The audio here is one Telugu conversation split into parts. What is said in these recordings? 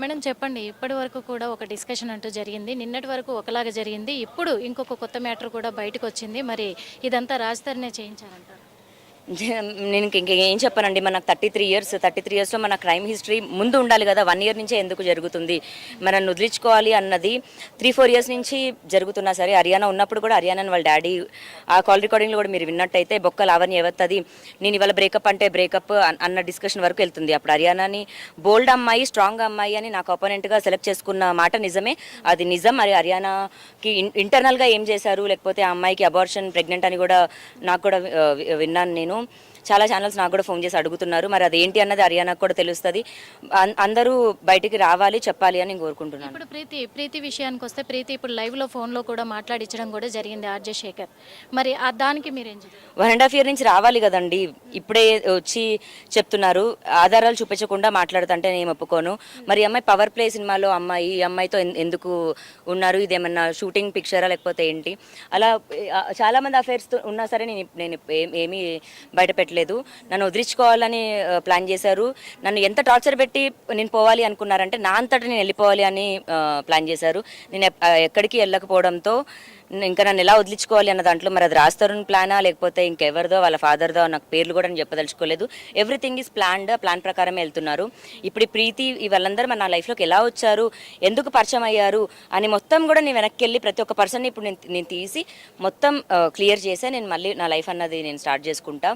మేడం చెప్పండి. ఇప్పటి వరకు కూడా ఒక డిస్కషన్ అంటూ జరిగింది. నిన్నటి వరకు ఒకలాగా జరిగింది. ఇప్పుడు ఇంకొక కొత్త మ్యాటర్ కూడా బయటకు వచ్చింది. మరి ఇదంతా రాజధానినే చేయించారంటారు? నేను ఇంక ఏం చెప్పానండి మనకు thirty three years thirty three ఇయర్స్లో మన క్రైమ్ హిస్టరీ ముందు ఉండాలి కదా వన్ ఇయర్ నుంచే ఎందుకు జరుగుతుంది? మనం వదిలించుకోవాలి అన్నది త్రీ ఫోర్ ఇయర్స్ నుంచి జరుగుతున్నా సరే హర్యానా ఉన్నప్పుడు కూడా హర్యానా వాళ్ళ డాడీ ఆ కాల్ రికార్డింగ్లో కూడా మీరు విన్నట్టయితే బొక్క లావణ్య ఎవత్తది నేను ఇవాళ బ్రేకప్ అంటే బ్రేకప్ అన్న డిస్కషన్ వరకు వెళ్తుంది. అప్పుడు హర్యానాని బోల్డ్ అమ్మాయి స్ట్రాంగ్ అమ్మాయి అని నాకు అపోనెంట్గా సెలెక్ట్ చేసుకున్న మాట నిజమే. అది నిజం. మరి హర్యానాకి ఇన్- ఇంటర్నల్గా ఏం చేశారు? లేకపోతే ఆ అమ్మాయికి అబార్షన్ ప్రెగ్నెంట్ అని కూడా నాకు కూడా విన్నాను నేను. ¿no? చాలా ఛానల్స్ నాకు కూడా ఫోన్ చేసి అడుగుతున్నారు. మరి అదేంటి అన్నది హర్యానాకు కూడా తెలుస్తుంది. అందరూ బయటికి రావాలి చెప్పాలి అని నేను కోరుకుంటున్నాను. ఇప్పుడు ప్రీతి ప్రీతి విషయానికి వస్తే ప్రీతి ఇప్పుడు లైవ్లో ఫోన్లో కూడా మాట్లాడించడం కూడా జరిగింది ఆర్జే శేఖర్. మరి ఆ దానికి మీరేం వన్ అండ్ హాఫ్ ఇయర్ నుంచి రావాలి కదండి. ఇప్పుడే వచ్చి చెప్తున్నారు. ఆధారాలు చూపించకుండా మాట్లాడుతుంటే నేను ఒప్పుకోను. మరి అమ్మాయి పవర్ ప్లే సినిమాలో అమ్మాయి ఈ అమ్మాయితో ఎందుకు ఉన్నారు? ఇదేమన్నా షూటింగ్ పిక్చరా లేకపోతే ఏంటి? అలా చాలా మంది అఫైర్స్ ఉన్నా సరే నేను నేను ఏమీ బయట పెట్టలేదు. నన్ను వదిలించుకోవాలని ప్లాన్ చేశారు. నన్ను ఎంత టార్చర్ పెట్టి నేను పోవాలి అనుకున్నారంటే నా అంతటా నేను వెళ్ళిపోవాలి అని ప్లాన్ చేశారు. నేను ఎక్కడికి వెళ్ళకపోవడంతో ఇంకా నన్ను ఎలా వదిలించుకోవాలి అన్న దాంట్లో మరి అది రాస్తారుని ప్లానా లేకపోతే ఇంకెవరిదో వాళ్ళ ఫాదర్దో నాకు పేర్లు కూడా నేను చెప్పదలుచుకోలేదు. ఎవ్రీథింగ్ ఈజ్ ప్లాన్డ్ ప్లాన్ ప్రకారమే వెళ్తున్నారు. ఇప్పుడు ఈ ప్రీతి వాళ్ళందరూ మన నా లైఫ్లోకి ఎలా వచ్చారు ఎందుకు పరిచయం అయ్యారు అని మొత్తం కూడా నేను వెనక్కి వెళ్ళి ప్రతి ఒక్క పర్సన్ని ఇప్పుడు నేను నేను తీసి మొత్తం క్లియర్ చేసే నేను మళ్ళీ నా లైఫ్ అన్నది నేను స్టార్ట్ చేసుకుంటా.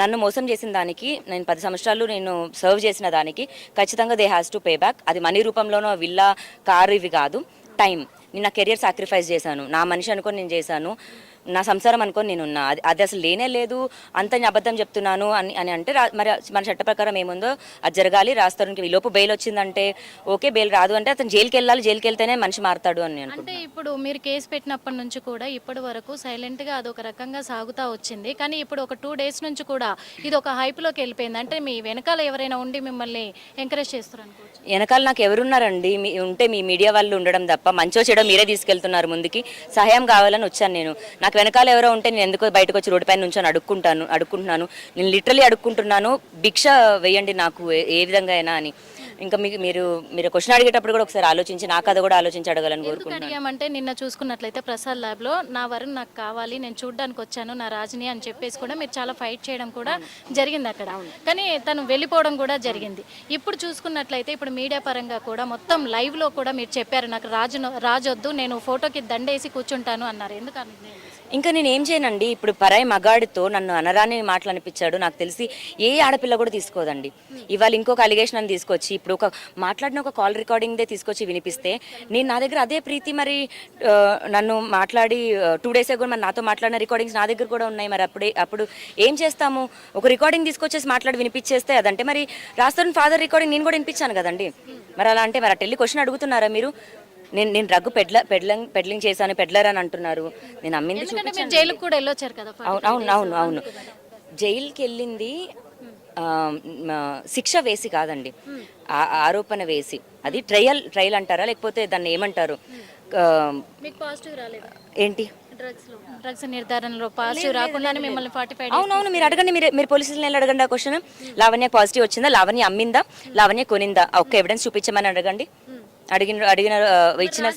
నన్ను మోసం చేసిన దానికి నేను పది సంవత్సరాలు నేను సర్వ్ చేసిన దానికి ఖచ్చితంగా they has to pay back. అది మనీ రూపంలోనో విల్లా కారు ఇవి కాదు. టైం నేను నా కెరియర్ సాక్రిఫైస్ చేశాను. నా మనిషి అనుకొని నేను చేశాను. నా సంసారం అనుకొని నేను ఉన్నా అది అది అసలు లేనే లేదు. అంత నేను అబద్ధం చెప్తున్నాను అని అని అంటే మరి మన చట్ట ప్రకారం ఏముందో అది జరగాలి. రాస్తారుకి ఈ లోపు బెయిల్ వచ్చిందంటే ఓకే బెయిల్ రాదు అంటే అతను జైలుకి వెళ్ళాలి జైలుకి వెళ్తేనే మనిషి మారుతాడు అని నేను అంటే ఇప్పుడు మీరు కేసు పెట్టినప్పటి నుంచి కూడా ఇప్పటి వరకు సైలెంట్గా అదొక రకంగా సాగుతా వచ్చింది. కానీ ఇప్పుడు ఒక టూ డేస్ నుంచి కూడా ఇది ఒక హైప్లోకి వెళ్ళిపోయింది. అంటే మీ వెనకాల ఎవరైనా ఉండి మిమ్మల్ని ఎంకరేజ్ చేస్తారు అనుకోవచ్చు? వెనకాల నాకు ఎవరున్నారండి? మీ ఉంటే మీ మీడియా వాళ్ళు ఉండడం తప్ప మంచో చెడో మీరే తీసుకెళ్తున్నారు ముందుకి. సహాయం కావాలని వచ్చాను నేను. నాకు వెనకాల ఎవరో ఉంటే నేను ఎందుకో బయటకు వచ్చి రోడ్డు పైన నుంచి అడుక్కుంటాను అడుక్కుంటున్నాను. నేను లిటరలీ అడుక్కుంటున్నాను. భిక్ష వేయండి నాకు ఏ- విధంగా అయినా అని. ఇంకా మీకు మీరు మీరు క్వశ్చన్ అడిగేటప్పుడు కూడా ఒకసారి ఆలోచించి నాకు అది కూడా ఆలోచించి అడగాలని అడిగామంటే నిన్న చూసుకున్నట్లయితే ప్రసాద్ ల్యాబ్లో నా వరుణ్ నాకు కావాలి నేను చూడడానికి వచ్చాను నా రాజుని అని చెప్పేసి కూడా మీరు చాలా ఫైట్ చేయడం కూడా జరిగింది అక్కడ. కానీ తను వెళ్ళిపోవడం కూడా జరిగింది. ఇప్పుడు చూసుకున్నట్లయితే ఇప్పుడు మీడియా పరంగా కూడా మొత్తం లైవ్లో కూడా మీరు చెప్పారు నాకు రాజు రాజు వద్దు నేను ఫోటోకి దండేసి కూర్చుంటాను అన్నారు. ఎందుకు ఆ నిర్ణయం? తీసుకున్నారు? ఇంకా నేను ఏం చేయనండి? ఇప్పుడు పరాయి మగాడితో నన్ను అనరాని మాటలు అనిపించాడు నాకు తెలిసి ఏ ఆడపిల్ల కూడా తీసుకోదండి. ఇవాళ ఇంకొక అలిగేషన్ అని తీసుకొచ్చి ఇప్పుడు ఒక మాట్లాడిన ఒక కాల్ రికార్డింగ్దే తీసుకొచ్చి వినిపిస్తే నేను నా దగ్గర అదే ప్రీతి మరి నన్ను మాట్లాడి టూ డేస్ కూడా మరి నాతో మాట్లాడిన రికార్డింగ్స్ నా దగ్గర కూడా ఉన్నాయి మరి అప్పుడే అప్పుడు ఏం చేస్తాము? ఒక రికార్డింగ్ తీసుకొచ్చేసి మాట్లాడి వినిపించేస్తే అదంటే మరి రాస్తాను ఫాదర్ రికార్డింగ్ నేను కూడా వినిపించాను కదండి. మరి అలా అంటే మరి అటు వెళ్ళి క్వశ్చన్ అడుగుతున్నారా మీరు? నేను నేను రగ్గు పెడ్ల పెడ్లింగ్ పెడ్లింగ్ చేశాను పెడ్లర్ అని అంటున్నారు. నేను అమ్మింది జైలుకు కూడా వెళ్ళొచ్చారు కదా అవును అవును అవును అవును. జైలుకి వెళ్ళింది మ, శిక్ష వేసి కాదండి. ఆ- ఆరోపణ వేసి. అది ట్రయల్ ట్రయల్ అంటారా? లేకపోతే దాన్ని ఏమంటారు? రాలేదు? ఏంటి? డ్రగ్స్లో డ్రగ్స్ నిర్ధారణలో పాజిటివ్ రాకుండానే మిమ్మల్ని అవునవును మీరు అడగండి మీరు మీరు పోలీసులను వెళ్ళి అడగండి ఆ క్వశ్చన్. లావణ్య పాజిటివ్ వచ్చిందా? లావణ్య అమ్మిందా? లావణ్య కొనిందా? ఒక్క ఎవిడెన్స్ చూపించమని అడగండి. అడిగిన అడిగిన ఇచ్చిన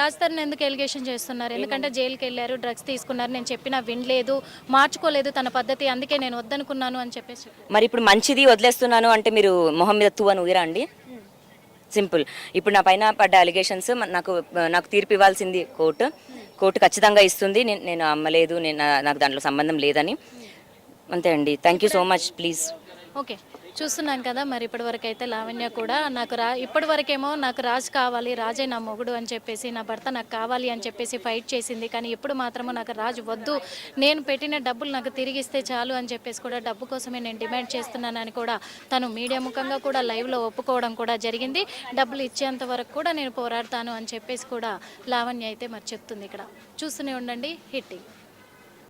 రాజధాని ఎందుకు ఎలిగేషన్ చేస్తున్నారు? ఎందుకంటే జైలుకి వెళ్ళారు డ్రగ్స్ తీసుకున్నారు నేను చెప్పినా వినలేదు మార్చుకోలేదు తన పద్ధతి అందుకే నేను వద్దనుకున్నాను అని చెప్పేసి. మరి ఇప్పుడు మంచిది వదిలేస్తున్నాను అంటే మీరు మొహం మీద తూ అని అండి? సింపుల్. ఇప్పుడు నా పైన పడ్డ అలిగేషన్స్ నాకు నాకు తీర్పు ఇవ్వాల్సింది కోర్టు. కోర్టు ఖచ్చితంగా ఇస్తుంది. నేను నేను అమ్మలేదు నేను నాకు దాంట్లో సంబంధం లేదని. అంతే అండి. Thank you so much please okay చూస్తున్నాం కదా మరి ఇప్పటి వరకు అయితే లావణ్య కూడా నాకు రా ఇప్పటి వరకేమో నాకు రాజు కావాలి రాజే నా మొగుడు అని చెప్పేసి నా భర్త నాకు కావాలి అని చెప్పేసి ఫైట్ చేసింది. కానీ ఇప్పుడు మాత్రము నాకు రాజు వద్దు. నేను పెట్టిన డబ్బులు నాకు తిరిగిస్తే చాలు అని చెప్పేసి కూడా డబ్బు కోసమే నేను డిమాండ్ చేస్తున్నానని కూడా తను మీడియా ముఖంగా కూడా లైవ్లో ఒప్పుకోవడం కూడా జరిగింది. డబ్బులు ఇచ్చేంత వరకు కూడా నేను పోరాడతాను అని చెప్పేసి కూడా లావణ్య అయితే మరి చెప్తుంది ఇక్కడ. చూస్తూనే ఉండండి హిట్టింగ్